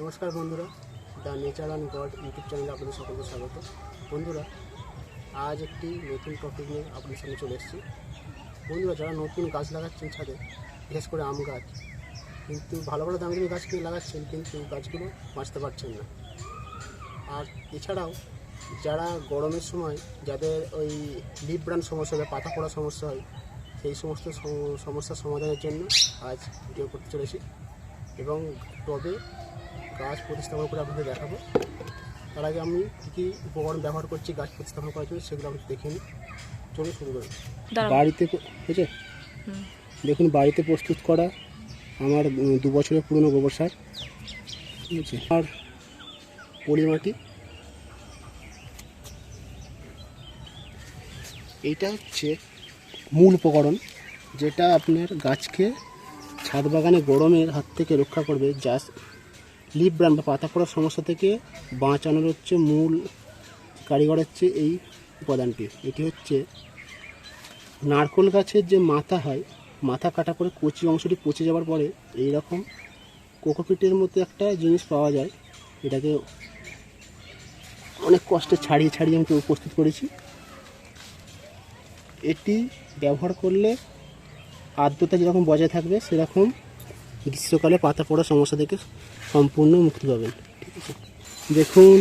নমস্কার বন্ধুরা, the nature and God YouTube চ্যানেলে আপনাদের সকলকে স্বাগত। বন্ধুরা, আজ একটি নতুন টপিক নিয়ে আপনাদের সামনে চলে এসেছি। বন্ধুরা, যারা নতুন গাছ লাগাচ্ছেন ছাদে, বিশেষ করে আম গাছ, কিন্তু ভালো ভালো দামি দামি গাছ কিনে লাগাচ্ছেন, কিন্তু গাছগুলো বাঁচতে পারছেন না। আর এছাড়াও, যারা গরমের সময় যাদের ওই লিপ ব্রান সমস্যা হয়, পাতা পড়া সমস্যা হয়, সেই সমস্ত সমস্যার সমাধানের জন্য আজ ভিডিও করতে চলেছি। এবং টবে গাছ প্রতিস্থাপন করে আপনাদের দেখাবো। তার আগে আমি কী কী উপকরণ ব্যবহার করছি গাছ প্রতিস্থাপন করার জন্য সেগুলো আমি দেখে নিই। চলুন শুরু করি। বাড়িতে হয়েছে? দেখুন বাড়িতে প্রস্তুত করা আমার দু বছরের পুরনো গোবর সার। ঠিক আছে? আর পলি মাটি এইটা হচ্ছে মূল উপকরণ যেটা আপনার গাছকে ছাদ বাগানে গরমের হাত থেকে রক্ষা করবে। যা লিপ ব্রান বা পাতা পড়ার সমস্যা থেকে বাঁচানোর হচ্ছে মূল কারিগর হচ্ছে এই উপাদানটি। এটি হচ্ছে নারকোল গাছের যে মাথা হয়, মাথা কাটা করে কচি অংশটি পচে যাওয়ার পরে এই রকম কোকোপিটের মতো একটা জিনিস পাওয়া যায়। এটাকে অনেক কষ্টে ছাড়িয়ে ছাড়িয়ে আমি উপস্থিত করেছি। এটি ব্যবহার করলে আর্দ্রতা যেরকম বজায় থাকবে, সেরকম গ্রীষ্মকালে পাতা পড়ার সমস্যা থেকে সম্পূর্ণ মুক্তি পাবেন, ঠিক আছে? দেখুন,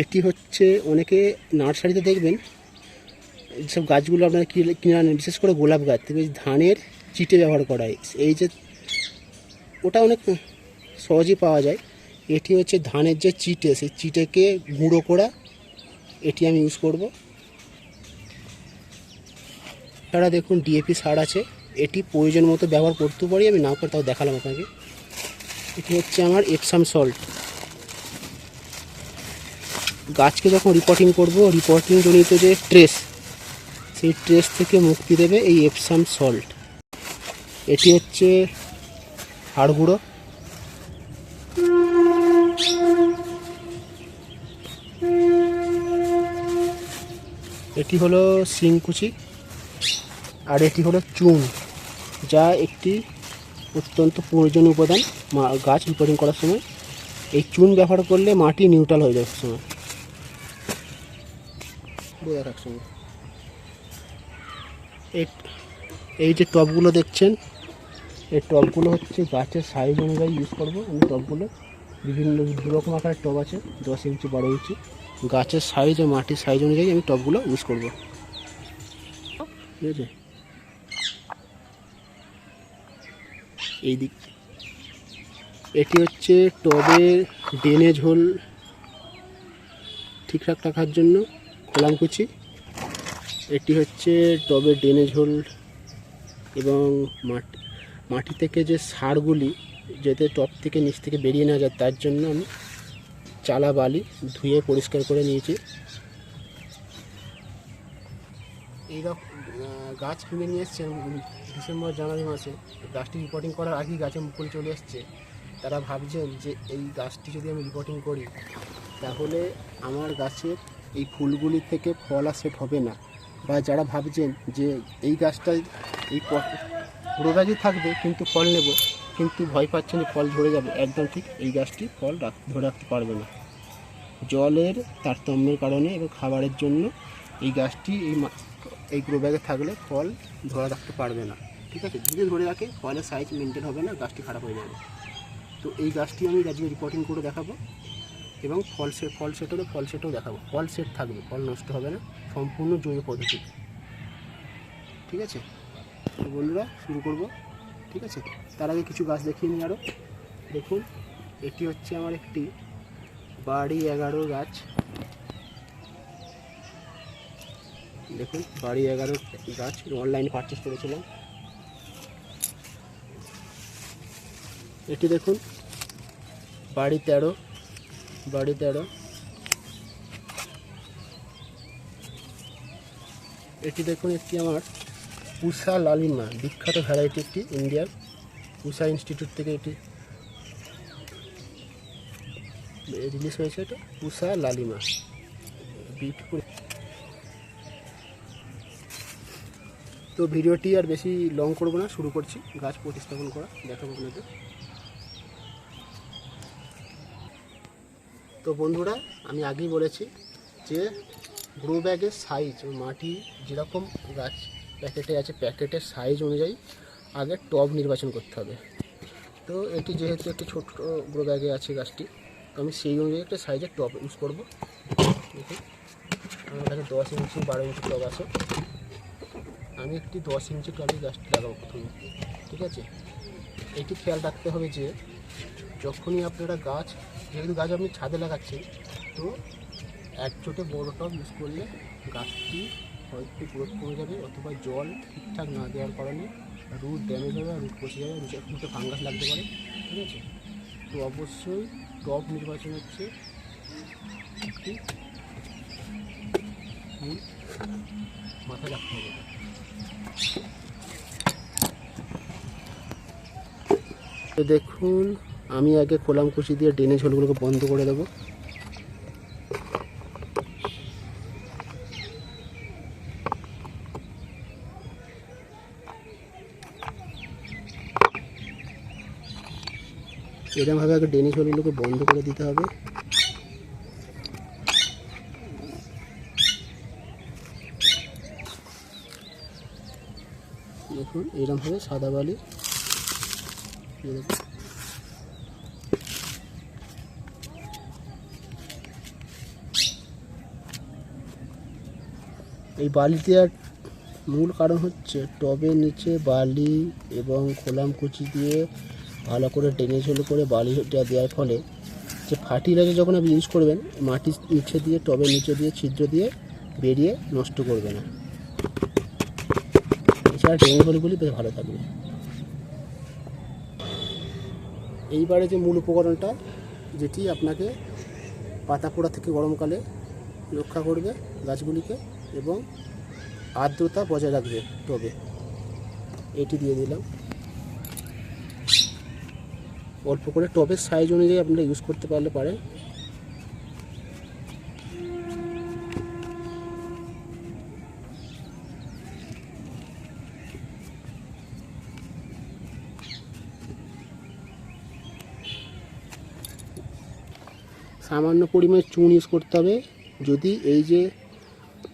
এটি হচ্ছে অনেকে নার্সারিতে দেখবেন, এইসব গাছগুলো আপনারা কিনে কিনে আনেন, বিশেষ করে গোলাপ গাছ থেকে ধানের চিটে ব্যবহার করা হয়। এই যে ওটা অনেক সহজেই পাওয়া যায়। এটি হচ্ছে ধানের যে চিটে, সেই চিটেকে গুঁড়ো করা এটি আমি ইউজ করব। তারা দেখুন ডিএপি সার আছে। এটি প্রয়োজন মতো ব্যবহার করতে পারি, আমি না করে তাও দেখালাম আপনাকে। এটি হচ্ছে আমার এপসাম সল্ট গাছকে যখন রিপোর্টিং করব রিপোর্টিং জনিত যে ট্রেস সেই ট্রেস থেকে মুক্তি দেবে এই এপসাম সল্ট এটি হচ্ছে হাড় গুঁড়ো। এটি হলো শিংকুচি। আর এটি হলো চুন। যা একটি অত্যন্ত প্রয়োজনীয় উপাদান গাছ রিপোর্টিং করার সময়। এই চুন ব্যবহার করলে মাটি নিউট্রাল হয়ে যায় সময়। এই যে টবগুলো দেখছেন, এই টবগুলো হচ্ছে গাছের সাইজ অনুযায়ী ইউজ করব। আমি টবগুলো বিভিন্ন দু রকম আকারের টব আছে, দশ ইঞ্চি, বারো ইঞ্চি। গাছের সাইজ ও মাটির সাইজ অনুযায়ী আমি টবগুলো ইউজ করব। ঠিক আছে? এই দিক এটি হচ্ছে টবের ড্রেনেজ হোল ঠিকঠাক রাখার জন্য খোলামকুচি এটি হচ্ছে টবের ড্রেনেজ হোল এবং মাটি মাটি থেকে যে সারগুলি যাতে টব থেকে নিচ থেকে বেরিয়ে না যায় তার জন্য আমি চালা বালি ধুয়ে পরিষ্কার করে নিয়েছি। এইরকম গাছ কিনে নিয়ে এসছেন উম, ডিসেম্বর, জানুয়ারি মাসে গাছটি রিপোর্টিং করার আগেই গাছে মুকুল চলে এসছে তারা ভাবছেন যে এই গাছটি যদি আমি রিপোর্টিং করি, তাহলে আমার গাছের এই ফুলগুলি থেকে ফল আর সেট হবে না। বা যারা ভাবছেন যে এই গাছটায় এই রোগাজি থাকবে, কিন্তু ফল নেব, কিন্তু ভয় পাচ্ছেন যে ফল ঝরে যাবে, একদম ঠিক এই গাছটি ফল ধরে রাখতে পারবে না। জলের তারতম্যের কারণে এবং খাবারের জন্য এই গাছটি এই এই গ্রো ব্যাগে থাকলে ফল ধরে রাখতে পারবে না। ঠিক আছে? যদি ধরে রাখে ফলের সাইজ মেনটেন হবে না, গাছটি খারাপ হয়ে যাবে। তো এই গাছটি আমি আজকে রিপোর্টিং করে দেখাবো এবং ফল সেট ফল সেট হলে ফল সেটও দেখাবো। ফল সেট থাকবে, ফল নষ্ট হবে না, সম্পূর্ণ জৈব পদ্ধতি। ঠিক আছে? বন্ধুরা, শুরু করব। ঠিক আছে? তার আগে কিছু গাছ দেখিয়ে নিই আরও দেখুন, এটি হচ্ছে আমার একটি বাড়ি এগারো গাছ। দেখুন, বাড়ি এগারো গাছ অনলাইনে পারচেস করেছিলাম। এটি দেখুন, বাড়ি তেরো বাড়ি তেরো। এটি দেখুন একটি আমার উষা লালিমা, বিখ্যাত ভ্যারাইটি একটি ইন্ডিয়ার উষা ইনস্টিটিউট থেকে এটি রিলিজ হয়েছে এটা, উষা লালিমা। বিউটিফুল তো ভিডিওটি আর বেশি লং করব না, শুরু করছি। গাছ প্রতিস্থাপন করা, দেখাবো আপনাদের। তো বন্ধুরা, আমি আগেই বলেছি যে গ্রো ব্যাগের সাইজ মাটি যেরকম গাছ প্যাকেটে আছে প্যাকেটের সাইজ অনুযায়ী আগে টব নির্বাচন করতে হবে। তো এটি যেহেতু একটি ছোট গ্রো ব্যাগে আছে গাছটি, তো আমি সেই অনুযায়ী একটা সাইজের টব ইউজ করব। দেখুন, আমার কাছে দশ ইঞ্চি বারো ইঞ্চি টব আছে। আমি একটি দশ ইঞ্চি টবে গাছটি লাগাবো প্রথমে, ঠিক আছে? এটি খেয়াল রাখতে হবে যে যখনই আপনারা গাছ যেহেতু গাছ আপনি ছাদে লাগাচ্ছেন তো এক চোটে বড় টব ইউজ করলে গাছটি হয়তো গ্রোথ কমে যাবে অথবা জল ঠিকঠাক না দেওয়ার কারণে রুট ড্যামেজ হবে রুট পচে যাবে রুটে ফাঙ্গাস লাগতে পারে, ঠিক আছে? তো অবশ্যই টব নির্বাচন হচ্ছে একটি মাথায় রাখতে হবে। তো দেখুন আমি আগে খোলাম কুচি দিয়ে ড্রেনেজ হোলগুলোকে বন্ধ করে দেবো। এরকমভাবে আগে ড্রেনেজ হোলগুলোকে বন্ধ করে দিতে হবে। দেখুন এরকমভাবে সাদা বালি দিয়ে এই বালি দেওয়ার মূল কারণ হচ্ছে টবের নিচে বালি এবং খোলাম কুচি দিয়ে ভালো করে টেনে হলে করে বালিটা দেওয়ার ফলে যে ফার্টিলাইজার যখন আপনি ইউজ করবেন মাটির নিচে দিয়ে, টবের নিচে দিয়ে, ছিদ্র দিয়ে বেরিয়ে নষ্ট করবে না। এছাড়া ড্রেনেজ হলগুলি বেশ ভালো থাকবে। এইবারে যে মূল উপকরণটা, যেটি আপনাকে পাতা পোড়া থেকে গরমকালে রক্ষা করবে গাছগুলিকে এবং আর্দ্রতা বজায় রাখবে টবে এটি দিয়ে দিলাম। অল্প করে টবের সাইজ অনুযায়ী আপনারা ইউজ করতে পারলে পারেন। সামান্য পরিমাণে চুন ইউজ করতে হবে। যদি এই যে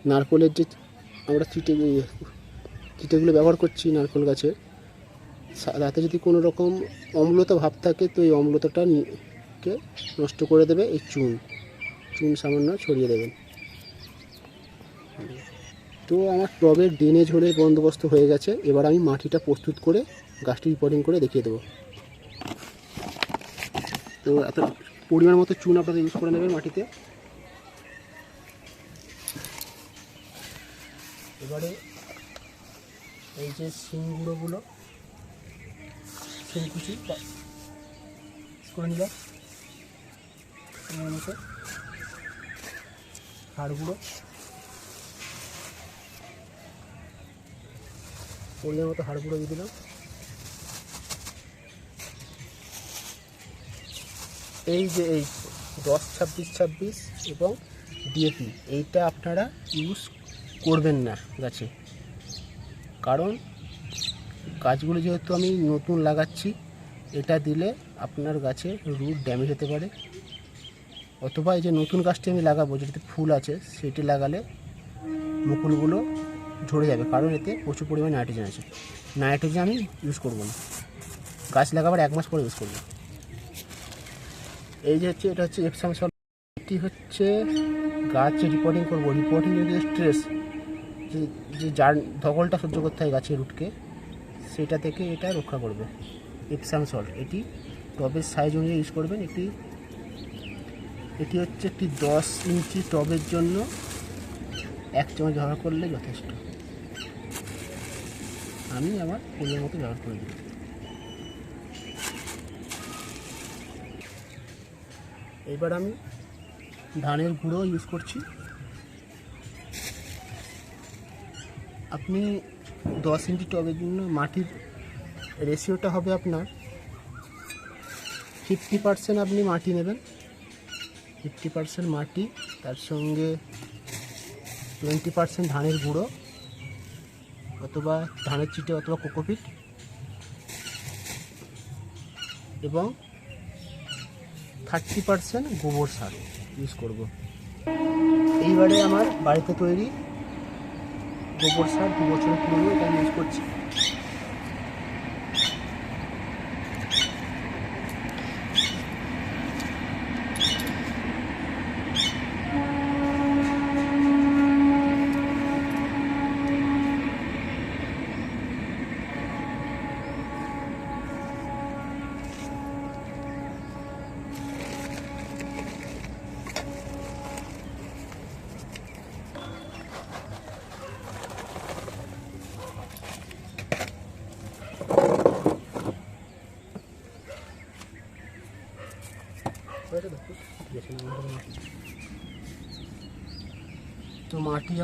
নারকলের যে আমরা চিটে, চিটেগুলো ব্যবহার করছি নারকল গাছের তাতে যদি কোনো রকম অম্লতা ভাব থাকে, তো এই অম্লতাটা নি- কে নষ্ট করে দেবে এই চুন। চুন সামান্য ছড়িয়ে দেবেন তো আমার টবের ড্রেনেজ হলের বন্দোবস্ত হয়ে গেছে। এবার আমি মাটিটা প্রস্তুত করে গাছটি রিপোর্টিং করে দেখিয়ে দেবো। তো এত পরিমাণ মতো চুন আপনারা ইউজ করে নেবেন মাটিতে। এবারে এই যে শিং গুঁড়োগুলো সেই কুচি করে নিলাম। মতো। হাড় গুঁড়ো পরিমাণ মতো হাড় গুঁড়ো দিয়ে দিলাম। এই যে এই দশ ছাব্বিশ ছাব্বিশ এবং ডিএপি এইটা আপনারা ইউজ করবেন না গাছে কারণ গাছগুলো যেহেতু আমি নতুন লাগাচ্ছি, এটা দিলে আপনার গাছে রুট ড্যামেজ হতে পারে। অথবা এই যে নতুন গাছটি আমি লাগাবো, যেটাতে ফুল আছে, সেটি লাগালে মুকুলগুলো ঝরে যাবে, কারণ এতে প্রচুর পরিমাণে নাইট্রোজেন আছে। নাইট্রোজেন আমি ইউজ করব না। গাছ লাগাবার এক মাস পরে ইউজ করব। এই যে হচ্ছে, এটা হচ্ছে এপসাম সল এটি হচ্ছে গাছ রিপোর্টিং করব। রিপোর্টিং যদি স্ট্রেস যে যার ধকলটা সহ্য করতে হয় গাছের রুটকে, সেটা থেকে এটা রক্ষা করবে। এপসাম সল্ট এটি টবের সাইজ অনুযায়ী ইউজ করবেন। এটি এটি হচ্ছে একটি দশ ইঞ্চি টবের জন্য এক চামচ ব্যবহার করলে যথেষ্ট। আমি আমার পরিমাণ মতো ব্যবহার করে দিই এবার আমি ধানের গুঁড়ো ইউজ করছি। আপনি দশ ইঞ্চি টবের জন্য মাটির রেশিওটা হবে আপনার ফিফটি পারসেন্ট আপনি মাটি নেবেন। ফিফটি পার্সেন্ট মাটি, তার সঙ্গে টোয়েন্টি পার্সেন্ট ধানের গুঁড়ো অথবা ধানের চিটে অথবা কোকোপিট এবং থার্টি পার্সেন্ট গোবর সার ইউজ করব। এইবারে আমার বাড়িতে তৈরি গোবর সার দু বছরের পুরনো এটা ইউজ করছি।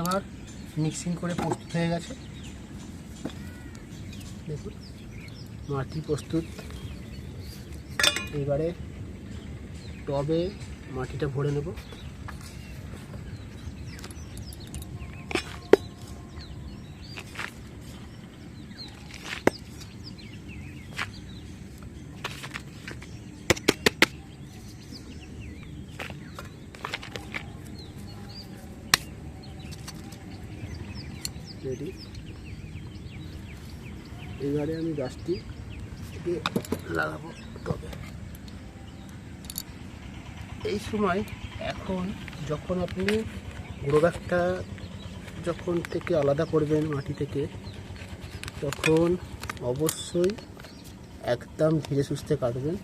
আমার মিক্সিং করে প্রস্তুত হয়ে গেছে। দেখুন মাটি প্রস্তুত। এবারে টবে মাটিটা ভরে নেব রেডি এবারে আমি গাছটি লাগাবো তবে এই সময় এখন যখন আপনি গুঁড়ো গাছটা যখন থেকে আলাদা করবেন মাটি থেকে, তখন অবশ্যই একদম ধীরে সুস্থে কাটবেন,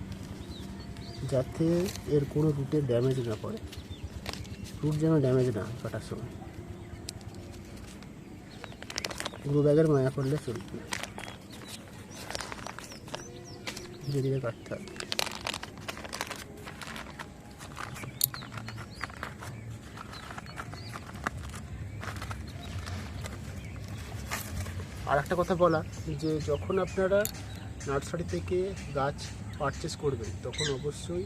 যাতে এর কোনো রুটে ড্যামেজ না পড়ে রুট যেন ড্যামেজ না হয় কাটার সময়। গুঁড়ো ব্যাগের মায়া করলে চলবে। ধীরে ধীরে কাটতে হবে। আর একটা কথা বলা, যে যখন আপনারা নার্সারি থেকে গাছ পারচেস করবেন, তখন অবশ্যই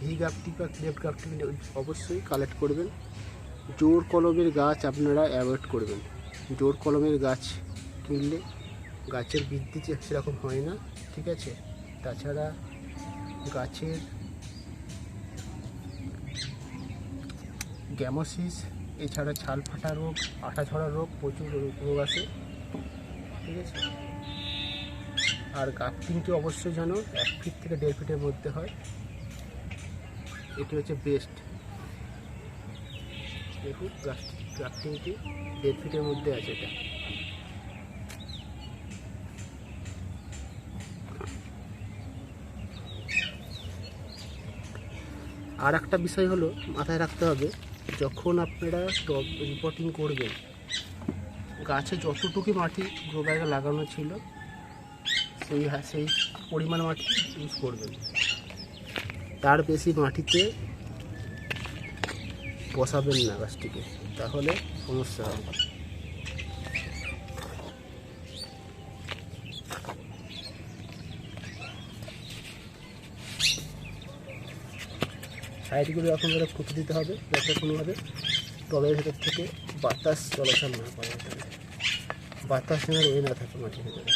ভি গাপটি বা ক্লেপ গাপটি অবশ্যই কালেক্ট করবেন। জোর কলমের গাছ আপনারা অ্যাভয়েড করবেন। জোর কলমের গাছ কিনলে গাছের বৃদ্ধি সেরকম হয় না, ঠিক আছে? তাছাড়া গাছের গ্যামোসিস, এছাড়া ছাল ফাটা রোগ, আঠা ঝরা রোগ প্রচুর রোগ আছে ঠিক আছে? আর গাফটিংটি অবশ্যই যেন এক ফিট থেকে দেড় ফিটের মধ্যে হয়। এটি হচ্ছে বেস্ট দেখুন গ্রাফটিংটি দেড় ফিটের মধ্যে আছে এটা। আর একটা বিষয় হলো, মাথায় রাখতে হবে, যখন আপনারা টপ রিপোর্টিং করবেন, গাছে যতটুকু মাটি গ্রো ব্যাগে লাগানো ছিল, সেই সেই পরিমাণ মাটি ইউজ করবেন। তার বেশি মাটিতে বসাবেন না গাছটিকে, তাহলে সমস্যা হবে। সাইডগুলো এখন করে খুঁজে দিতে হবে, যাতে কোনোভাবে টবের ভেতর থেকে বাতাস চলাচল না করে এখানে বাতাস যেন রয়ে না থাকে মাটির ভেতরে।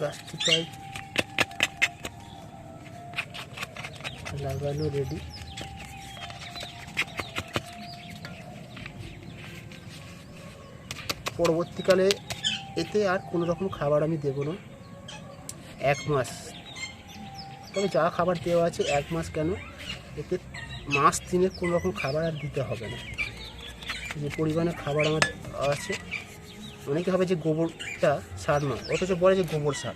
গাছটি লাগানো রেডি পরবর্তীকালে এতে আর কোনো রকম খাবার আমি দেবো না। এক মাস। তবে যা খাবার দেওয়া আছে এক মাস কেন? এতে মাস তিনের কোনো রকম খাবার আর দিতে হবে না। যে পরিমাণে খাবার আমার আছে, অনেকে হবে যে গোবরটা সার নয়, অথচ বলে যে গোবর সার।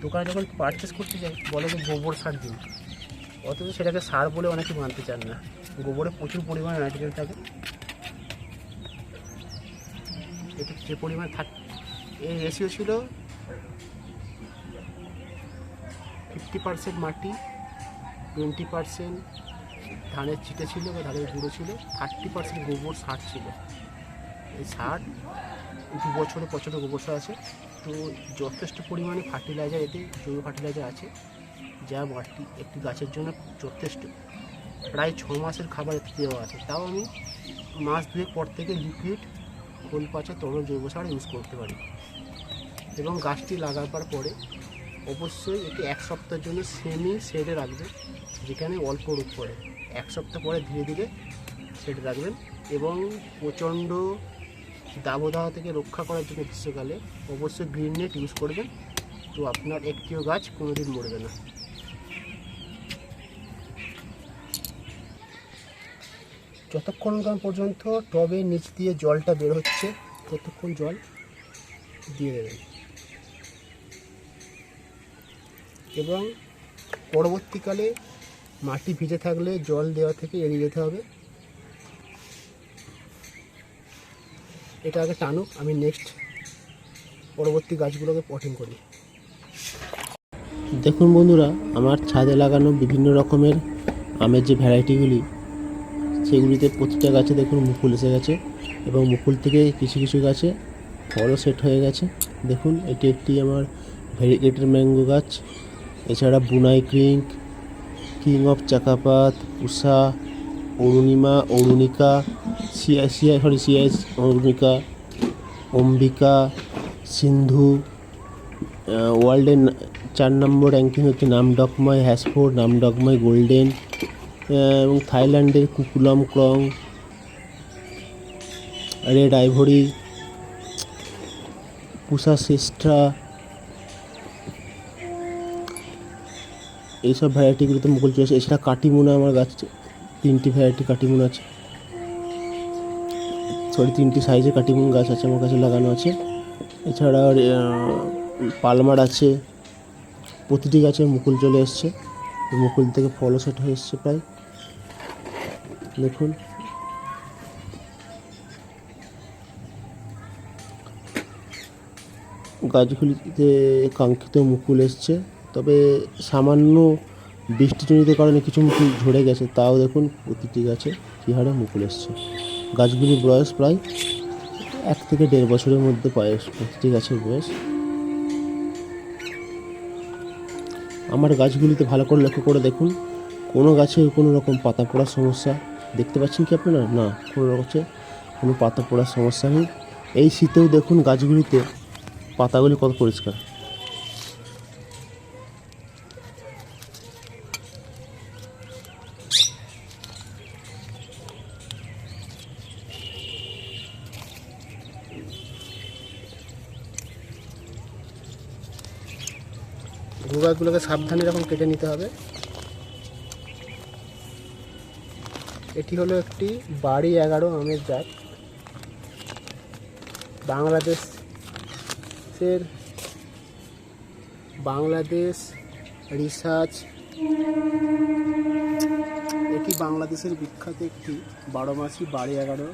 দোকানে যখন পারচেস করতে যাই, বলে যে গোবর সার দিন। অথচ সেটাকে সার বলে অনেকে মানতে চান না। গোবরে প্রচুর পরিমাণে নাইট্রোজেন থাকে। এতে যে পরিমাণ থাক এর রেশিও ছিল ফিফটি পার্সেন্ট মাটি, টোয়েন্টি পার্সেন্ট ধানের চিটে ছিল বা ধানের গুঁড়ো ছিল, থার্টি পার্সেন্ট গোবর সার ছিল। এই সার দু বছরে পছন্দ গোবর সার আছে। তো যথেষ্ট পরিমাণে ফার্টিলাইজার এতে, জৈব ফার্টিলাইজার আছে, যা মাটি একটি গাছের জন্য যথেষ্ট। প্রায় ছ মাসের খাবার এতে দেওয়া আছে। তাও আমি মাস দুয়েক পর থেকে লিকুইড, খোল পচা, তরল জৈব সার ইউজ করতে পারি। এবং গাছটি লাগাবার পরে অবশ্যই এটি এক সপ্তাহের জন্য সেমি শেডে রাখবেন, যেখানে অল্প রূপ পড়ে। এক সপ্তাহ পরে ধীরে ধীরে শেডে রাখবেন এবং প্রচণ্ড দাবদাহ থেকে রক্ষা করার জন্য গ্রীষ্মকালে অবশ্যই গ্রিন নেট ইউজ করবেন, তো আপনার একটিও গাছ কোনোদিন মরবে না। যতক্ষণ পর্যন্ত টবের নিচ দিয়ে জলটা বের হচ্ছে, ততক্ষণ জল দিয়ে দেবেন। এবং পরবর্তীকালে মাটি ভিজে থাকলে জল দেওয়া থেকে এড়িয়ে যেতে হবে। এটা আগে টানুক, আমি নেক্সট পরবর্তী গাছগুলোকে পটিং করি। দেখুন বন্ধুরা, আমার ছাদে লাগানো বিভিন্ন রকমের আমের যে ভ্যারাইটিগুলি, সেগুলিতে প্রতিটা গাছে দেখুন মুকুল এসে গেছে এবং মুকুল থেকে কিছু কিছু গাছে ফলও সেট হয়ে গেছে। দেখুন, এটি একটি আমার ভেরিগেটেড ম্যাঙ্গো গাছ। এছাড়া বুনাই ক্রিঙ্ক king of চাকাপাত, Usha, Arunima, Arunika Siya Siya sorry সিয়াইস অরুণিকা, অম্বিকা, সিন্ধু ওয়ার্ল্ডের চার নম্বর র্যাঙ্কিং হচ্ছে নামডকময় হ্যাসফোর্ড নামডকময় গোল্ডেন এবং থাইল্যান্ডের কুকুলাম ক্রং, রেড আইভরি, পুষা সিস্ট্রা এইসব ভ্যারাইটিগুলোতে মুকুল চলে আসে এছাড়া কাটিমুনা আমার গাছ তিনটি ভ্যারাইটি কাটিমুন আছে। সরি তিনটি সাইজের কাটিমুন গাছ আছে আমার কাছে লাগানো আছে। এছাড়া পালমার আছে। প্রতিটি গাছে মুকুল চলে এসছে। মুকুল থেকে ফলও সেট হয়ে এসছে প্রায়। দেখুন। গাছগুলিতে কাঙ্ক্ষিত মুকুল এসছে। তবে সামান্য বৃষ্টিজনিত কারণে কিছু মুকুল ঝরে গেছে, তাও দেখুন প্রতিটি গাছে কী হারে মুকুল এসছে। গাছগুলির বয়স প্রায় এক থেকে দেড় বছরের মধ্যে বয়স প্রতিটি গাছের বয়স। আমার গাছগুলিতে ভালো করে লক্ষ্য করে দেখুন, কোনো গাছে কোনো রকম পাতা পড়ার সমস্যা দেখতে পাচ্ছেন কি আপনারা? না, কোনো গাছে কোনো পাতা পড়ার সমস্যা নেই। এই শীতেও দেখুন গাছগুলিতে পাতাগুলি কত পরিষ্কার। সাবধানে এরকম কেটে নিতে হবে। এটি হলো একটি বাড়ি এগারো আমের জাত। বাংলাদেশের বাংলাদেশ রিসার্চ এটি বাংলাদেশের বিখ্যাত একটি বারো মাসি বাড়ি এগারো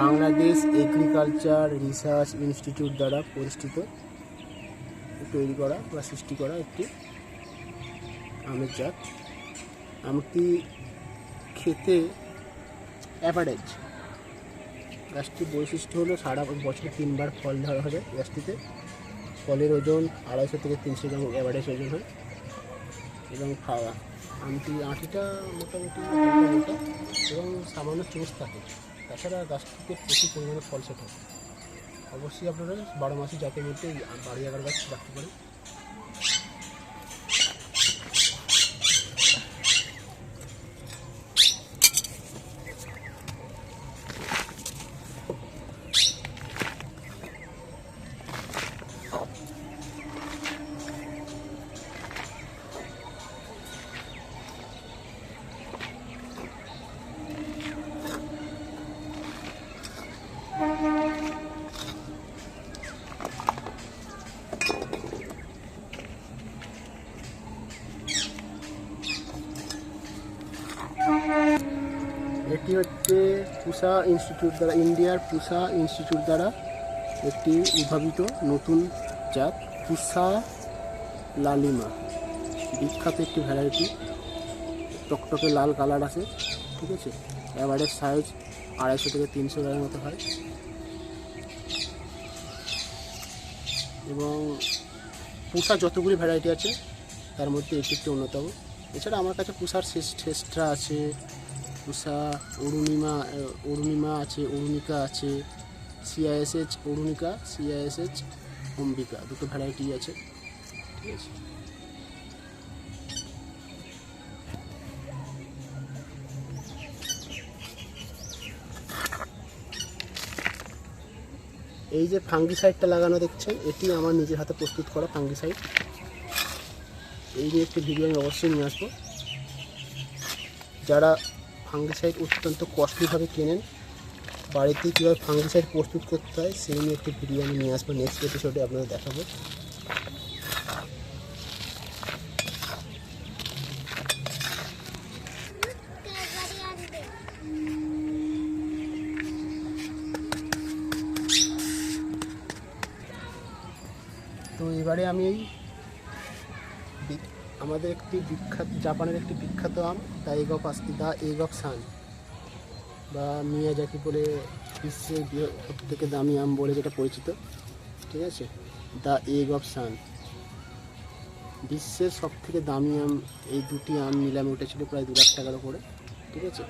বাংলাদেশ এগ্রিকালচার রিসার্চ ইনস্টিটিউট দ্বারা পরিচিত। তৈরি করা বা সৃষ্টি করা একটি আমের জাত। আমটি খেতে অ্যাভারেজ গাছটির বৈশিষ্ট্য হলো সারা বছরে তিনবার ফল ধরা হবে গাছটিতে। ফলের ওজন আড়াইশো থেকে তিনশো গ্রাম অ্যাভারেজ ওজন হয়। এবং খাওয়া, আমটি, আঁটিটা মোটামুটি মোটা এবং সামান্য চুষ থাকে। তাছাড়া গাছটিতে প্রচুর পরিমাণে ফল সেট হয় অবশ্যই আপনারা বারো মাসে যাতে মধ্যে বাড়ি আগার গাছ রাখতে পারেন পুষা ইনস্টিটিউট দ্বারা, ইন্ডিয়ার পুষা ইনস্টিটিউট দ্বারা একটি উদ্ভাবিত নতুন জাত পুষা লালিমা। বিখ্যাত একটি ভ্যারাইটি টকটকে লাল কালার আছে, ঠিক আছে? অ্যাভারেজ সাইজ আড়াইশো থেকে তিনশো গ্রামের মতো হয়। এবং পুষা যতগুলি ভ্যারাইটি আছে, তার মধ্যে এটি একটি অন্যতম। এছাড়া আমার কাছে পুষার শেষ্টা আছে পুষা, অরুণিমা অরুণিমা আছে, অরুণিকা আছে সিআইএসএইচ অরুণিকা সিআইএসএইচ অম্বিকা, দুটো ভ্যারাইটি আছে। ঠিক আছে। এই যে ফাঙ্গিসাইডটা লাগানো দেখছেন এটি আমার নিজের হাতে প্রস্তুত করা ফাঙ্গিসাইড এই নিয়ে একটি ভিডিও আমি অবশ্যই নিয়ে আসব। যারা ফাঙ্গিসাইড অত্যন্ত কস্টলিভাবে কেনেন। বাড়িতে কীভাবে ফাঙ্গিসাইড প্রস্তুত করতে হয়, সেই নিয়ে একটি ভিডিও আমি নিয়ে আসব নেক্সট এপিসোডে আপনাদের দেখাবো। তো এবারে আমি এই আমাদের একটি বিখ্যাত, জাপানের একটি বিখ্যাত আম, দ্য এগ অফ আস্তি দ্য এগ অফ সান। বা মিয়াজাকি বলে বিশ্বের সব থেকে দামি আম বলে যেটা পরিচিত। ঠিক আছে? The egg of sun. বিশ্বের সব থেকে দামি আম, এই দুটি আম নিলামে উঠেছিল প্রায় দু লাখ টাকার উপরে। ঠিক আছে।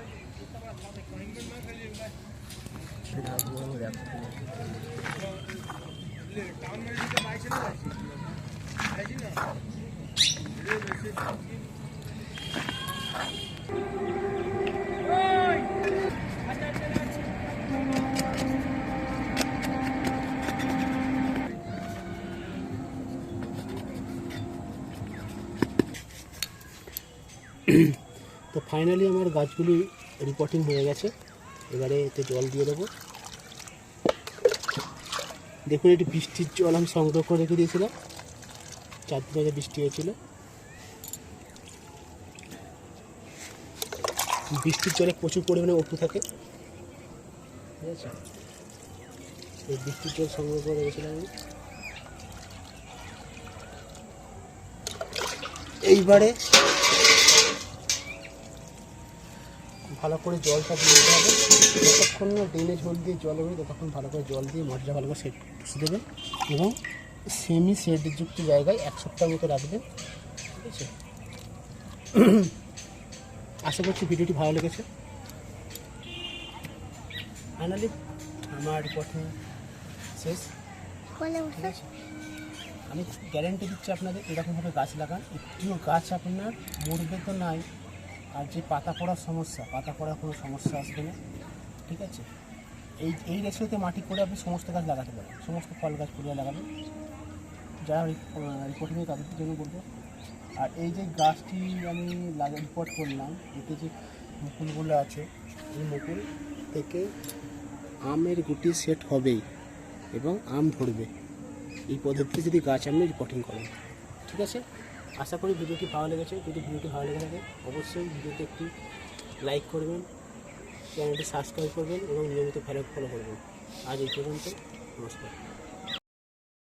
তো ফাইনালি আমার গাছগুলি রিপোর্টিং হয়ে গেছে। এবারে এতে জল দিয়ে দেবো। দেখুন এটি বৃষ্টির জল আমি সংগ্রহ করে রেখে দিয়েছিলাম। চার দিন আগে বৃষ্টি হয়েছিল। বৃষ্টির জলে প্রচুর পরিমাণে অটু থাকে। ঠিক আছে? এই বৃষ্টির জল সংগ্রহ করে রেখেছিলাম আমি। এইবারে ভালো করে জলটা দিয়ে দিতে হবে। যতক্ষণ না ড্রেনেজ হোল দিয়ে জল হবে, ততক্ষণ ভালো করে জল দিয়ে মশলা ভালো করে সেট পুষে দেবেন এবং সেমি যুক্ত জায়গায় এক সপ্তাহ মতো রাখবেন। ঠিক আছে? আশা করছি ভিডিওটি ভালো লেগেছে। ফাইনালি আমার রিপোর্টিং শেষ। ঠিক আছে? আমি গ্যারেন্টি দিচ্ছি আপনাদের এরকমভাবে গাছ লাগান। একটিও গাছ আপনার মরবে তো নাই আর যে পাতা পড়ার সমস্যা পাতা পড়ার কোনো সমস্যা আসবে না। ঠিক আছে? এই এই রেশিওতে মাটি করে আপনি সমস্ত গাছ লাগাতে পারেন। সমস্ত ফল গাছ করে লাগাবেন। যারা রিপোর্টিংয়ে তাদের জন্য বলব। আর এই যে গাছটি আমি লাগা রিপোর্ট করলাম, এতে যে মুকুলগুলো আছে, এই মুকুল থেকে আমের গুটি সেট হবেই এবং আম ধরবে। এই পদ্ধতিতে যদি গাছ আপনি রিপোর্টিং করেন। ঠিক আছে? আশা করি ভিডিওটি ভালো লেগেছে। যদি ভিডিওটি ভালো লেগে থাকে, অবশ্যই ভিডিওতে একটি লাইক করবেন, চ্যানেলটি সাবস্ক্রাইব করবেন এবং নিয়মিত ফলো ফলো করবেন। আজ এই পর্যন্ত, নমস্কার।